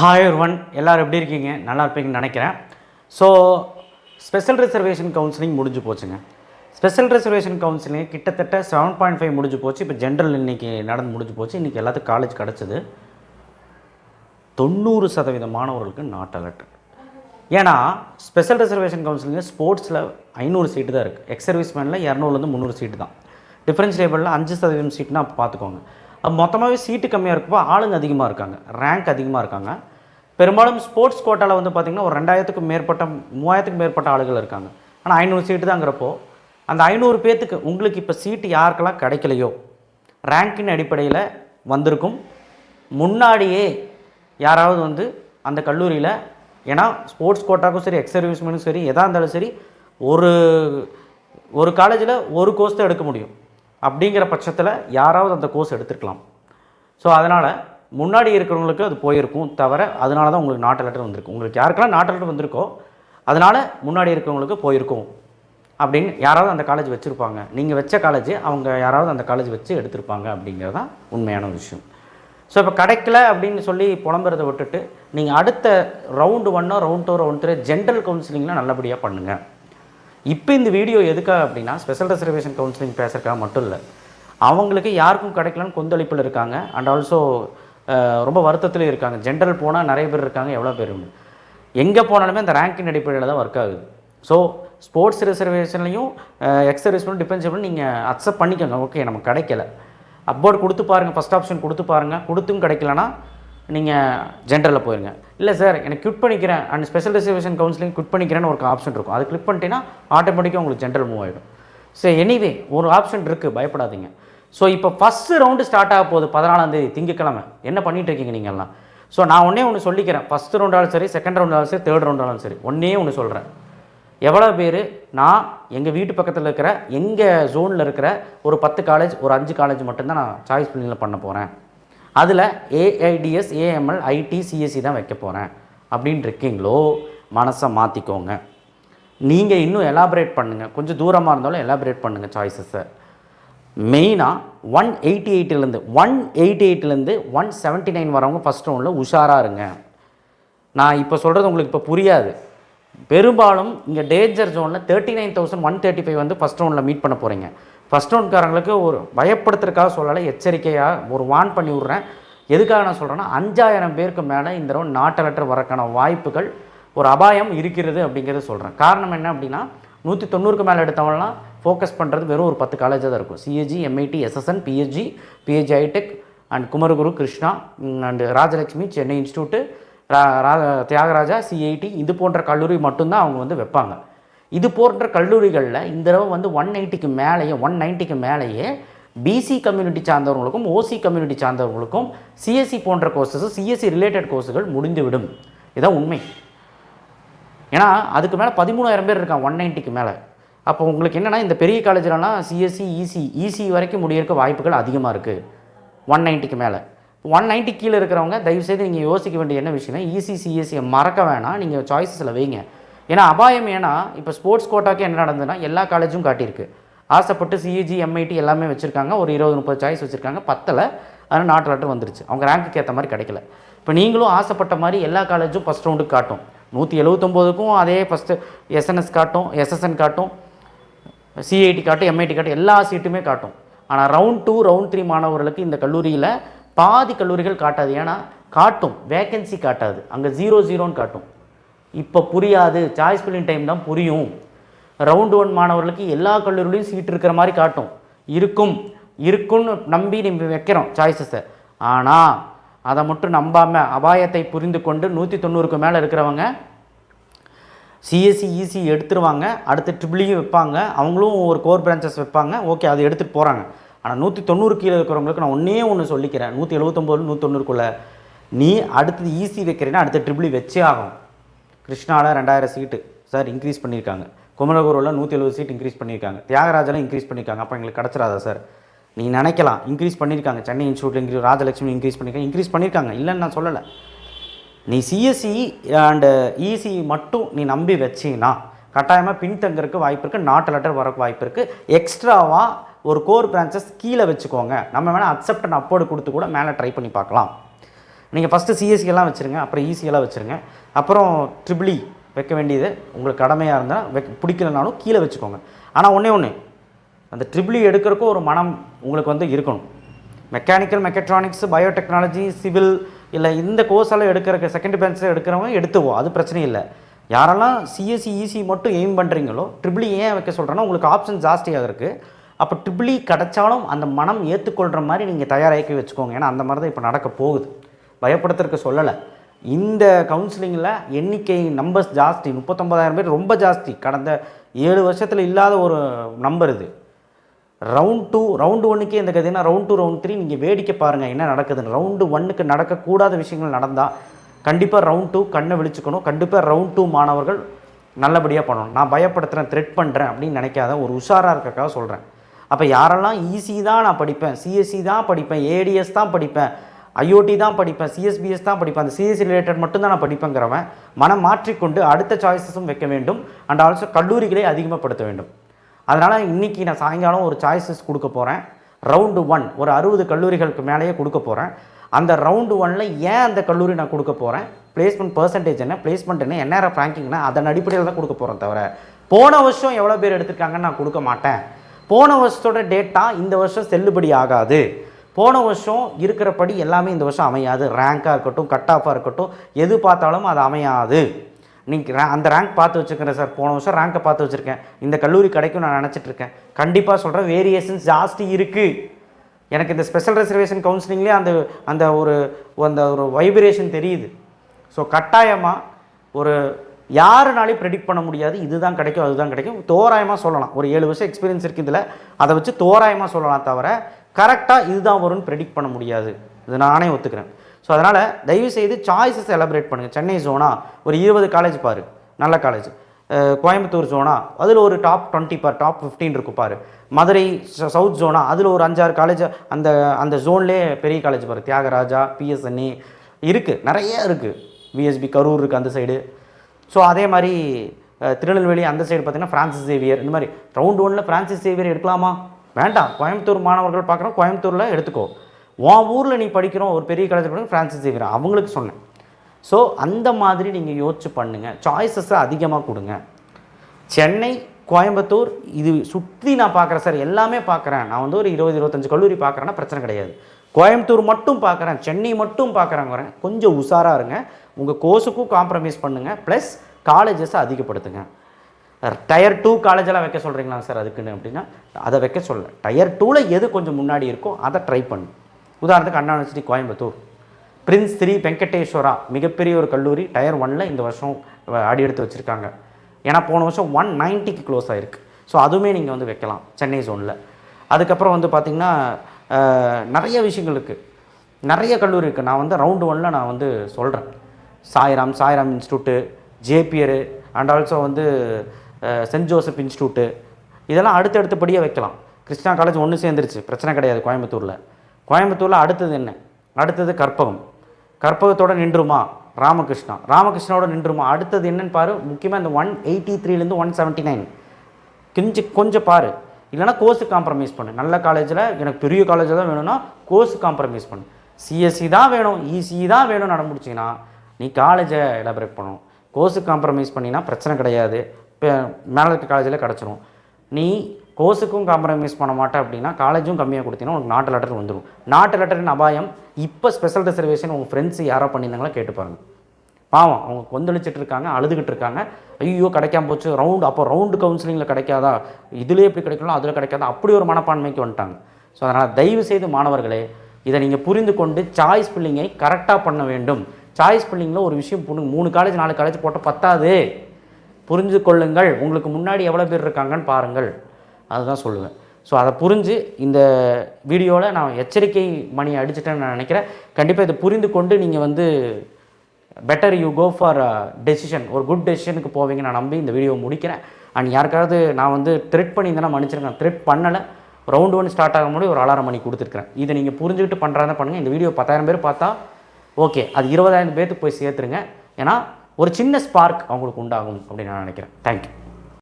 Hi one எல்லோரும் எப்படி இருக்கீங்க? நல்லா இருப்பீங்கன்னு நினைக்கிறேன். ஸோ ஸ்பெஷல் ரிசர்வேஷன் கவுன்சிலிங் முடிஞ்சு போச்சுங்க. ஸ்பெஷல் ரிசர்வேஷன் கவுன்சிலிங் கிட்டத்தட்ட செவன் பாயிண்ட் ஃபைவ் முடிஞ்சு போச்சு. இப்போ ஜென்ரல் இன்னைக்கு நடந்து முடிஞ்சு போச்சு. இன்றைக்கி எல்லாத்துக்கும் காலேஜ் கிடச்சிது. தொண்ணூறு சதவீத மாணவர்களுக்கு நாட் அலர்ட் ஏன்னா ஸ்பெஷல் ரிசர்வேஷன் கவுன்சிலிங் ஸ்போர்ட்ஸில் ஐநூறு சீட்டு தான் இருக்குது எக்ஸ் சர்வீஸ் மேனில் இரநூறுலேருந்து முந்நூறு சீட்டு தான். டிஃப்ரென்ஸ் லேபிளில் அஞ்சு சதவீதம் சீட்னா பார்த்துக்கோங்க மொத்தமாகவே சீட்டு கம்மியாக இருக்கப்போ ஆளுங்க அதிகமாக இருக்காங்க. ரேங்க் அதிகமாக இருக்காங்க. பெரும்பாலும் ஸ்போர்ட்ஸ் கோட்டாவில் வந்து பார்த்திங்கன்னா ஒரு ரெண்டாயிரத்துக்கும் மேற்பட்ட மூவாயிரத்துக்கும் மேற்பட்ட ஆளுகள் இருக்காங்க. ஆனால் ஐநூறு சீட்டு தாங்கிறப்போ அந்த ஐநூறு பேர்த்துக்கு உங்களுக்கு இப்போ சீட்டு யாருக்கெல்லாம் கிடைக்கலையோ ரேங்கின் அடிப்படையில் வந்திருக்கும். முன்னாடியே யாராவது வந்து அந்த கல்லூரியில் ஏன்னா ஸ்போர்ட்ஸ் கோட்டாக்கும் சரி எக்ஸ் சர்வீஸ்மேனுக்கும் சரி எதாக இருந்தாலும் சரி ஒரு ஒரு காலேஜில் ஒரு கோர்ஸ் தான் எடுக்க முடியும். அப்படிங்கிற பட்சத்தில் யாராவது அந்த கோர்ஸ் எடுத்துருக்கலாம். ஸோ அதனால் முன்னாடி இருக்கிறவங்களுக்கு அது போயிருக்கும் தவிர அதனால தான் உங்களுக்கு நாட்டு லெட்டர் வந்திருக்கும் உங்களுக்கு யாருக்கெல்லாம் நாட்டு லெட்டர் வந்திருக்கோ அதனால் முன்னாடி இருக்கிறவங்களுக்கு போயிருக்கும் அப்படின்னு யாராவது அந்த காலேஜ் வச்சுருப்பாங்க. நீங்கள் வச்ச காலேஜ் அவங்க யாராவது அந்த காலேஜ் வச்சு எடுத்திருப்பாங்க அப்படிங்கிறது தான் உண்மையான விஷயம். ஸோ இப்போ கிடைக்கல அப்படின்னு சொல்லி புலம்புறதை விட்டுட்டு நீங்கள் அடுத்த ரவுண்டு ஒன்னோ round two round three general கவுன்சிலிங்கில் நல்லபடியாக பண்ணுங்கள் இப்போ இந்த வீடியோ எதுக்காக அப்படின்னா ஸ்பெஷல் ரிசர்வேஷன் கவுன்சிலிங் பேசுகிறக்காக மட்டும் இல்லை. அவங்களுக்கு யாருக்கும் கிடைக்கலன்னு கொந்தளிப்பில் இருக்காங்க. அண்ட் ஆல்சோ ரொம்ப வருத்தத்தில் இருக்காங்க. ஜென்ரல் போனால் நிறைய பேர் இருக்காங்க. எவ்வளோ பேர் எங்கே போனாலுமே அந்த ரேங்கின் அடிப்படையில் தான் ஒர்க் ஆகுது. ஸோ ஸ்போர்ட்ஸ் ரிசர்வேஷன்லையும் எக்ஸ் சர்வீஸ்மெண்ட் நீங்கள் அக்செப்ட் பண்ணிக்கோங்க. ஓகே நமக்கு கிடைக்கல. அப்போர்டு கொடுத்து பாருங்கள் ஃபஸ்ட் ஆப்ஷன் கொடுத்து பாருங்கள் கொடுத்தும் கிடைக்கலனா நீங்கள் ஜென்ரலில் போயிருங்க. இல்லை சார் எனக்கு குவிட் பண்ணிக்கிறேன். And special reservation counselling quit பண்ணிக்கிறேன்னு ஒரு ஆப்ஷன் இருக்கும். அது கிளிக் பண்ணிட்டீங்கன்னா ஆட்டோமேட்டிக்காக உங்களுக்கு ஜென்ரல் மூவ் ஆகிடும் ஸோ எனிவே ஒரு ஆப்ஷன் இருக்குது பயப்படாதீங்க. ஸோ இப்போ ஃபஸ்ட்டு ரவுண்டு ஸ்டார்ட் ஆக போகுது பதினாலாந்தேதி திங்கக்கிழமை என்ன பண்ணிட்டு இருக்கீங்க நீங்கள்லாம் ஸோ நான் ஒன்றே ஒன்று சொல்லிக்கிறேன். ஃபஸ்ட் ரவுண்டாலும் சரி செகண்ட் ரவுண்டாலும் சரி தேர்ட் ரவுண்டாலும் சரி ஒன்றே ஒன்று சொல்கிறேன் எவ்வளோ பேர்? நான் எங்கள் வீட்டு பக்கத்தில் இருக்கிற எங்கள் ஜோனில் இருக்கிற ஒரு பத்து காலேஜ் ஒரு அஞ்சு காலேஜ் மட்டும்தான் நான் சாய்ஸ் பில்லிங்கில் பண்ண போகிறேன் அதில் ஏஐடிஎஸ் ஏஎம்எல் ஐடி சிஎஸ்சி தான் வைக்க போகிறேன் அப்படின்னு இருக்கீங்களோ மனசை மாற்றிக்கோங்க நீங்கள் இன்னும் எலாபரேட் பண்ணுங்கள் கொஞ்சம் தூரமாக இருந்தாலும் எலாபரேட் பண்ணுங்கள் சாய்ஸஸை மெயினாக ஒன் எயிட்டி எயிட்டிலேருந்து ஒன் எயிட்டி எயிட்டிலேருந்து ஒன் செவன்ட்டி நைன் வரவங்க ஃபஸ்ட் ரவுண்டில் உஷாராக இருங்க. நான் இப்போ சொல்கிறது உங்களுக்கு இப்போ புரியாது. பெரும்பாலும் இங்கே டேஞ்சர் ஜோனில் thirty nine thousand one thirty five வந்து ஃபஸ்ட் ரவுண்டில் மீட் பண்ண போகிறீங்க ஃபஸ்ட் ரவுண்ட்காரங்களுக்கு ஒரு பயப்படுத்துறதுக்காக சொல்லலை எச்சரிக்கையாக ஒரு வான் பண்ணி விட்றேன். எதுக்காக நான் சொல்கிறேன்னா அஞ்சாயிரம் பேருக்கு மேலே இந்த ரவுண்ட் நாட்டலெட்டர் வரக்கான வாய்ப்புகள் ஒரு அபாயம் இருக்கிறது அப்படிங்கிறத சொல்கிறேன் காரணம் என்ன அப்படின்னா நூற்றி தொண்ணூறுக்கு மேலே எடுத்தவங்களாம் ஃபோக்கஸ் பண்ணுறது வெறும் ஒரு பத்து காலேஜாக தான் இருக்கும். CEG MIT SSN PSG PSG iTech and Kumaraguru Krishna and Rajalakshmi Chennai institute ரா ரா தியாகராஜா சிஐடி இது போன்ற கல்லூரி மட்டும்தான் அவங்க வந்து வைப்பாங்க. இது போன்ற கல்லூரிகளில் இந்த தடவை வந்து ஒன் எயிட்டிக்கு மேலேயே ஒன் நைன்ட்டிக்கு மேலேயே பிசி கம்யூனிட்டி சார்ந்தவர்களுக்கும் ஓசி கம்யூனிட்டி சார்ந்தவர்களுக்கும் சிஎஸ்சி போன்ற கோர்சஸ் சிஎஸ்சி ரிலேட்டட் கோர்ஸுகள் முடிந்துவிடும். இதான் உண்மை. ஏன்னா அதுக்கு மேலே பதிமூணாயிரம் பேர் இருக்கான் ஒன் நைன்ட்டிக்கு மேலே. அப்போ உங்களுக்கு என்னென்னா இந்த பெரிய காலேஜ்லலாம் சிஎஸ்சி இசி இசி வரைக்கும் முடியிருக்க வாய்ப்புகள் அதிகமாக இருக்குது ஒன் நைன்ட்டிக்கு மேலே. ஒன் நைன்ட்டி கீழே இருக்கிறவங்க தயவுசெய்து நீங்கள் யோசிக்க வேண்டிய என்ன விஷயம்னா இசி சிஎஸ்சியை மறக்க வேணாம். நீங்கள் சாய்ஸஸில் வைங்க. ஏன்னா அபாயம் ஏன்னா இப்போ ஸ்போர்ட்ஸ் கோட்டாக்கு என்ன நடந்ததுன்னா எல்லா காலேஜும் காட்டியிருக்கு. ஆசைப்பட்டு சிஇஜி எம்ஐடி எல்லாமே வச்சுருக்காங்க. ஒரு இருபது முப்பது சாய்ஸ் வச்சுருக்காங்க. பத்தில். அதனால் நாட்டு லெட்டர் வந்துருச்சு. அவங்க ரேங்க்குக்கு ஏற்ற மாதிரி கிடைக்கல. இப்போ நீங்களும் ஆசைப்பட்ட மாதிரி எல்லா காலேஜும் ஃபஸ்ட் ரவுண்டுக்கு காட்டும். நூற்றி எழுபத்தொம்போதுக்கும் அதே ஃபஸ்ட்டு எஸ்என்எஸ் காட்டும் எஸ்எஸ்என் காட்டும் சிஐடி காட்டும் எம்ஐடி காட்டும் எல்லா சீட்டுமே காட்டும். ஆனால் ரவுண்ட் டூ ரவுண்ட் த்ரீ மாணவர்களுக்கு இந்த கல்லூரியில் பாதி கல்லூரிகள் காட்டாது. ஏன்னா காட்டும். வேக்கன்சி காட்டாது. அங்கே ஜீரோ ஜீரோன்னு காட்டும். இப்போ புரியாது. சாய்ஸ் ஃபில்லிங் டைம் தான் புரியும். ரவுண்ட் ஒன் மாணவர்களுக்கு எல்லா கல்லூரிலையும் சீட் இருக்கிற மாதிரி காட்டும். இருக்கும். இருக்குன்னு நம்பி நம்ம வைக்கிறோம் சாய்ஸஸை ஆனால் அதை மட்டும் நம்பாமல் அபாயத்தை புரிந்து கொண்டு நூற்றி தொண்ணூறுக்கு மேலே இருக்கிறவங்க சிஎஸ்சி இசி எடுத்துருவாங்க. அடுத்து ட்ரிபிளியும் e வைப்பாங்க. அவங்களும் ஒரு கோர் பிரான்ச்சஸ் வைப்பாங்க. ஓகே அது எடுத்துகிட்டு போகிறாங்க ஆனால் நூற்றி தொண்ணூறு கீழே இருக்கிறவங்களுக்கு நான் ஒன்றே ஒன்று சொல்லிக்கிறேன். நூற்றி எழுபத்தொம்போது நூற்றி தொண்ணூறுக்குள்ளே நீ அடுத்தது ஈஸி வைக்கிறேன்னா அடுத்த ட்ரிபிளி வச்சே ஆகும் கிருஷ்ணாவில் ரெண்டாயிரம் சீட்டு சார் இன்க்ரீஸ் பண்ணியிருக்காங்க குமரகுருவில் நூற்றி எழுபது சீட் இன்க்ரீஸ் பண்ணியிருக்காங்க தியாகராஜனும் இன்க்ரீஸ் பண்ணியிருக்காங்க அப்போ எங்களுக்கு கிடச்சிடாதா சார் நீ நினைக்கலாம். இன்க்ரீஸ் பண்ணியிருக்காங்க சென்னை இன்ஸ்டியூட்டில் இன்க்ரீஸ் ராஜலட்சுமி இன்க்ரீஸ் பண்ணியிருக்காங்க இன்க்ரீஸ் பண்ணியிருக்காங்க இல்லைன்னு நான் சொல்லலை. நீ சிஎஸ்சி அண்டு இசி மட்டும் நீ நம்பி வச்சீங்கன்னா கட்டாயமாக பின்தங்கிறதுக்கு வாய்ப்பு இருக்குது நாட்டு லெட்டர் வரக்கு வாய்ப்பு இருக்குது எக்ஸ்ட்ராவாக ஒரு கோர் பிரான்ச்சஸ் கீழே வச்சுக்கோங்க. நம்ம வேணால் அக்செப்ட் அண்ட் அப்போர்டு கொடுத்து கூட மேலே ட்ரை பண்ணி பார்க்கலாம். நீங்கள் ஃபஸ்ட்டு சிஎஸ்சியெல்லாம் வச்சுருங்க அப்புறம் ஈஸியெல்லாம் வச்சுருங்க. அப்புறம் ட்ரிபிளி e வைக்க வேண்டியது உங்களுக்கு கடமையாக இருந்தால் வைக்க பிடிக்கலனாலும் கீழே வச்சுக்கோங்க. ஆனால் ஒன்றே ஒன்று அந்த ட்ரிபிளி எடுக்கிறக்கும் ஒரு மனம் உங்களுக்கு வந்து இருக்கணும். மெக்கானிக்கல் மெக்கட்ரானிக்ஸ் பயோடெக்னாலஜி சிவில் இல்லை இந்த கோர்ஸெல்லாம் எடுக்கிற செகண்ட் பெஞ்சில் எடுக்கிறவங்க எடுத்துவோம் அது பிரச்சனை இல்லை. யாரெல்லாம் சிஎஸ்சி ஈசி மட்டும் எய்ம் பண்ணுறீங்களோ ட்ரிபிளி ஏன் வைக்க சொல்கிறேன்னா உங்களுக்கு ஆப்ஷன் ஜாஸ்தியாக இருக்குது அப்போ ட்ரிபிளி கிடைச்சாலும் அந்த மனம் ஏற்றுக்கொள்கிற மாதிரி நீங்கள் தயாராக்கி வச்சுக்கோங்க. ஏன்னா அந்த மாதிரி தான் இப்போ நடக்க போகுது. பயப்படுத்துறதுக்கு சொல்லலை. இந்த கவுன்சிலிங்கில் எண்ணிக்கை நம்பர்ஸ் ஜாஸ்தி. முப்பத்தொம்பதாயிரம் பேர் ரொம்ப ஜாஸ்தி. கடந்த ஏழு வருஷத்தில் இல்லாத ஒரு நம்பர் இது. ரவுண்ட் டூ ரவுண்டு ஒன்றுக்கே இந்த கதைனா ரவுண்ட் டூ ரவுண்ட் த்ரீ நீங்கள் வேடிக்கை பாருங்கள் என்ன நடக்குதுன்னு. ரவுண்டு ஒன்றுக்கு நடக்கக்கூடாத விஷயங்கள் நடந்தால் கண்டிப்பாக ரவுண்ட் டூ கண்ணை விழிச்சுக்கணும். கண்டிப்பாக ரவுண்ட் டூ மாணவர்கள் நல்லபடியாக பண்ணணும். நான் பயப்படுத்துகிறேன் த்ரெட் பண்ணுறேன் அப்படின்னு நினைக்காத ஒரு உஷாராக இருக்கக்காக சொல்கிறேன் அப்போ யாரெல்லாம் ஈஸி தான் நான் படிப்பேன். சிஎஸ்சி தான் படிப்பேன். ஏடிஎஸ் தான் படிப்பேன். ஐஓடி தான் படிப்பேன் சிஎஸ்பிஎஸ் தான் படிப்பேன். அந்த சிஎஸ்சி ரிலேட்டட் மட்டும்தான் நான் படிப்பேங்கிறவன் மனம் மாற்றிக்கொண்டு அடுத்த சாய்ஸஸும் வைக்க வேண்டும் அண்ட் ஆல்சோ கல்லூரிகளை அதிகமாகப்படுத்த வேண்டும். அதனால் இன்றைக்கி நான் சாயங்காலம் ஒரு சாய்ஸஸ் கொடுக்க போகிறேன் ரவுண்டு ஒன் ஒரு அறுபது கல்லூரிகளுக்கு மேலேயே கொடுக்க போகிறேன் அந்த ரவுண்டு ஒனில் ஏன் அந்த கல்லூரி நான் கொடுக்க போகிறேன் பிளேஸ்மெண்ட் பர்சன்டேஜ் என்ன? பிளேஸ்மெண்ட் என்ன? என்ஆர்எஃப் ரேங்கிங்னா அதன் அடிப்படையில் தான் கொடுக்க போகிறேன் தவிர போன வருஷம் எவ்வளோ பேர் எடுத்திருக்காங்கன்னு நான் கொடுக்க மாட்டேன். போன வருஷத்தோட டேட்டா இந்த வருஷம் செல்லுபடி ஆகாது. போன வருஷம் இருக்கிறபடி எல்லாமே இந்த வருஷம் அமையாது. ரேங்காக இருக்கட்டும் கட் ஆஃபாக இருக்கட்டும் எது பார்த்தாலும் அது அமையாது. நீங்கள் அந்த ரேங்க் பார்த்து வச்சுருக்கிறேன் சார். போன வருஷம் ரேங்கை பார்த்து வச்சுருக்கேன். இந்த கல்லூரி கிடைக்கும் நான் நினச்சிட்ருக்கேன் கண்டிப்பாக சொல்கிறேன் வேரியேஷன்ஸ் ஜாஸ்தி இருக்குது எனக்கு இந்த ஸ்பெஷல் ரிசர்வேஷன் கவுன்சிலிங்லேயே அந்த அந்த ஒரு அந்த ஒரு வைப்ரேஷன் தெரியுது. ஸோ கட்டாயமாக ஒரு யாருனாலையும் ப்ரெடிக்ட் பண்ண முடியாது. இதுதான் கிடைக்கும் அதுதான் கிடைக்கும். தோராயமாக சொல்லலாம். ஒரு ஏழு வருஷம் எக்ஸ்பீரியன்ஸ் இருக்குது இதில். அதை வச்சு தோராயமாக சொல்லலாம் தவிர கரெக்டாக இதுதான் வரும்னு ப்ரெடிக்ட் பண்ண முடியாது. இது நானே ஒத்துக்கிறேன். ஸோ அதனால் தயவுசெய்து சாய்ஸஸ் எலபரேட் பண்ணுங்கள் சென்னை ஜோனா ஒரு இருபது காலேஜ் பாரு. நல்ல காலேஜ் கோயம்புத்தூர் ஜோனா அதில் ஒரு டாப் டுவெண்ட்டி பார் டாப் ஃபிஃப்டீன் இருக்கும் பாரு. மதுரை ச- சவுத் ஜோனா அதில் ஒரு அஞ்சாறு காலேஜ் அந்த அந்த ஜோன்லேயே பெரிய காலேஜ் பாரு. தியாகராஜா பிஎஸ்என்இ இருக்குது நிறைய இருக்குது விஎஸ்பி கரூர் இருக்குது அந்த சைடு ஸோ அதே மாதிரி திருநெல்வேலி அந்த சைடு பார்த்தீங்கன்னா ஃப்ரான்சிஸ் சேவியர் இந்த மாதிரி. ரவுண்ட் ஒன்னில் ஃப்ரான்சிஸ் சேவியர் எடுக்கலாமா? வேண்டாம். கோயம்புத்தூர் மாணவர்கள் பார்க்குறோம் கோயம்புத்தூரில் எடுத்துக்கோ. உன் ஊரில் நீ படிக்கிறோம். ஒரு பெரிய காலேஜ் படிக்கிற ஃப்ரான்சிஸ் சேவியர் அவங்களுக்கு சொன்னேன். ஸோ அந்த மாதிரி நீங்கள் யோசிச்சு பண்ணுங்கள் சாய்ஸஸை அதிகமாக கொடுங்க. சென்னை கோயம்புத்தூர் இது சுற்றி நான் பார்க்குறேன் சார் எல்லாமே பார்க்குறேன். நான் வந்து ஒரு இருபது இருபத்தஞ்சு கல்லூரி பார்க்குறேன்னா பிரச்சனை கிடையாது. கோயம்புத்தூர் மட்டும் பார்க்குறேன். சென்னை மட்டும் பார்க்குறேங்கிறேன் கொஞ்சம் உஷாராக இருங்க. உங்கள் கோர்ஸுக்கும் காம்ப்ரமைஸ் பண்ணுங்கள் ப்ளஸ் காலேஜஸை அதிகப்படுத்துங்க. டயர் டூ காலேஜெல்லாம் வைக்க சொல்கிறீங்களா சார் அதுக்குன்னு அப்படின்னா அதை வைக்க சொல்ல டயர் டூவில் எது கொஞ்சம் முன்னாடி இருக்கோ அதை ட்ரை பண்ணு. உதாரணத்துக்கு அண்ணா யூனிவர்சிட்டி கோயம்புத்தூர். பிரின்ஸ் த்ரீ வெங்கடேஸ்வரா மிகப்பெரிய ஒரு கல்லூரி டயர் ஒனில் இந்த வருஷம் ஆடி அடி எடுத்து வச்சுருக்காங்க. ஏன்னா போன வருஷம் ஒன் நைன்ட்டிக்கு க்ளோஸ் ஆகிருக்கு ஸோ அதுவுமே நீங்கள் வந்து வைக்கலாம் சென்னை ஜோனில் அதுக்கப்புறம் வந்து பார்த்திங்கன்னா நிறைய விஷயங்கள் இருக்குது நிறைய கல்லூரி இருக்குது நான் வந்து ரவுண்டு ஒனில் நான் வந்து சொல்கிறேன் Sairam Sairam institute Jeppiaar and also வந்து சென்ட் ஜோசப் இன்ஸ்டியூட்டு. இதெல்லாம் அடுத்தடுத்தபடியாக வைக்கலாம். கிருஷ்ணா காலேஜ் ஒன்று சேர்ந்துருச்சு. பிரச்சனை கிடையாது கோயம்புத்தூரில். கோயம்புத்தூரில் அடுத்தது என்ன? அடுத்தது கற்பகம். கற்பகத்தோட நின்றுமா? ராமகிருஷ்ணா. ராமகிருஷ்ணாவோட நின்றுமா? அடுத்தது என்னன்னு பாரு. முக்கியமாக இந்த ஒன் எயிட்டி த்ரீலேருந்து ஒன் செவன்ட்டி நைன் கொஞ்சம் கொஞ்சம் பாரு. இல்லைனா கோர்ஸு காம்ப்ரமைஸ் பண்ணு. நல்ல காலேஜில் எனக்கு பெரிய காலேஜில் தான் வேணும்னா கோர்ஸு காம்ப்ரமைஸ் பண்ணு. சிஎஸ்சி தான் வேணும். இசி தான் வேணும் நட முடிச்சிங்கன்னா நீ காலேஜை எலாபரேட் பண்ணணும். கோர்ஸு காம்ப்ரமைஸ் பண்ணினா பிரச்சனை கிடையாது. மேலே இருக்க காலேஜில் கிடச்சிரும். நீ கோர்ஸுக்கும் காம்ப்ரமைஸ் பண்ண மாட்டேன் அப்படின்னா காலேஜும் கம்மியாக கொடுத்தீங்கன்னா உனக்கு நாட்டு லெட்டர் வந்துடும் நாட்டு லெட்டரின் அபாயம் இப்போ ஸ்பெஷல் ரிசர்வேஷன் உங்கள் ஃப்ரெண்ட்ஸ் யாரோ பண்ணியிருந்தாங்களோ கேட்டு பாவம் அவங்க கொந்தளிச்சிட்டு இருக்காங்க அழுதுகிட்டு இருக்காங்க. ஐயோ கிடைக்காம போச்சு ரவுண்டு அப்போ ரவுண்டு கவுன்சிலிங்கில் கிடைக்காதா? இதுலேயே எப்படி கிடைக்கலாம் அதில் கிடைக்காதா? அப்படி ஒரு மனப்பான்மைக்கு வந்துட்டாங்க. ஸோ அதனால் தயவு செய்து மாணவர்களே இதை நீங்கள் புரிந்து கொண்டு சாய்ஸ் ஃபில்லிங்கை கரெக்டாக பண்ண வேண்டும். சாய்ஸ் ஃபில்லிங்கில் ஒரு விஷயம் பொண்ணு மூணு காலேஜ் நாலு காலேஜ் போட்டால் பத்தாது. புரிஞ்சு கொள்ளுங்கள். உங்களுக்கு முன்னாடி எவ்வளோ பேர் இருக்காங்கன்னு பாருங்கள். அதுதான் சொல்லுவேன். ஸோ அதை புரிஞ்சு இந்த வீடியோவில் நான் எச்சரிக்கை மணி அடிச்சிட்டேன்னு நான் நினைக்கிறேன். கண்டிப்பாக இதை புரிந்து கொண்டு நீங்கள் வந்து better you go for decision ஒரு குட் டெசிஷனுக்கு போவீங்க நான் நம்பி இந்த வீடியோ முடிக்கிறேன். அண்ட் யாருக்காவது நான் வந்து த்ரெட் பண்ணியிருந்தேன்னா மன்னிச்சிருக்கேன் த்ரெட் பண்ணலை. ரவுண்டு ஒன் ஸ்டார்ட் ஆகும் போது ஒரு அலாரம் மணி கொடுத்துருக்கேன் இதை நீங்கள் புரிஞ்சுக்கிட்டு பண்ணுறாங்க பண்ணுங்கள் இந்த வீடியோ பத்தாயிரம் பேர் பார்த்தா ஓகே அது இருபதாயிரம் பேர்த்துக்கு போய் சேர்த்துருங்க. ஏன்னா ஒரு சின்ன ஸ்பார்க் அவங்களுக்கு உண்டாகும் அப்படின்னு நான் நினைக்கிறேன். தேங்க்யூ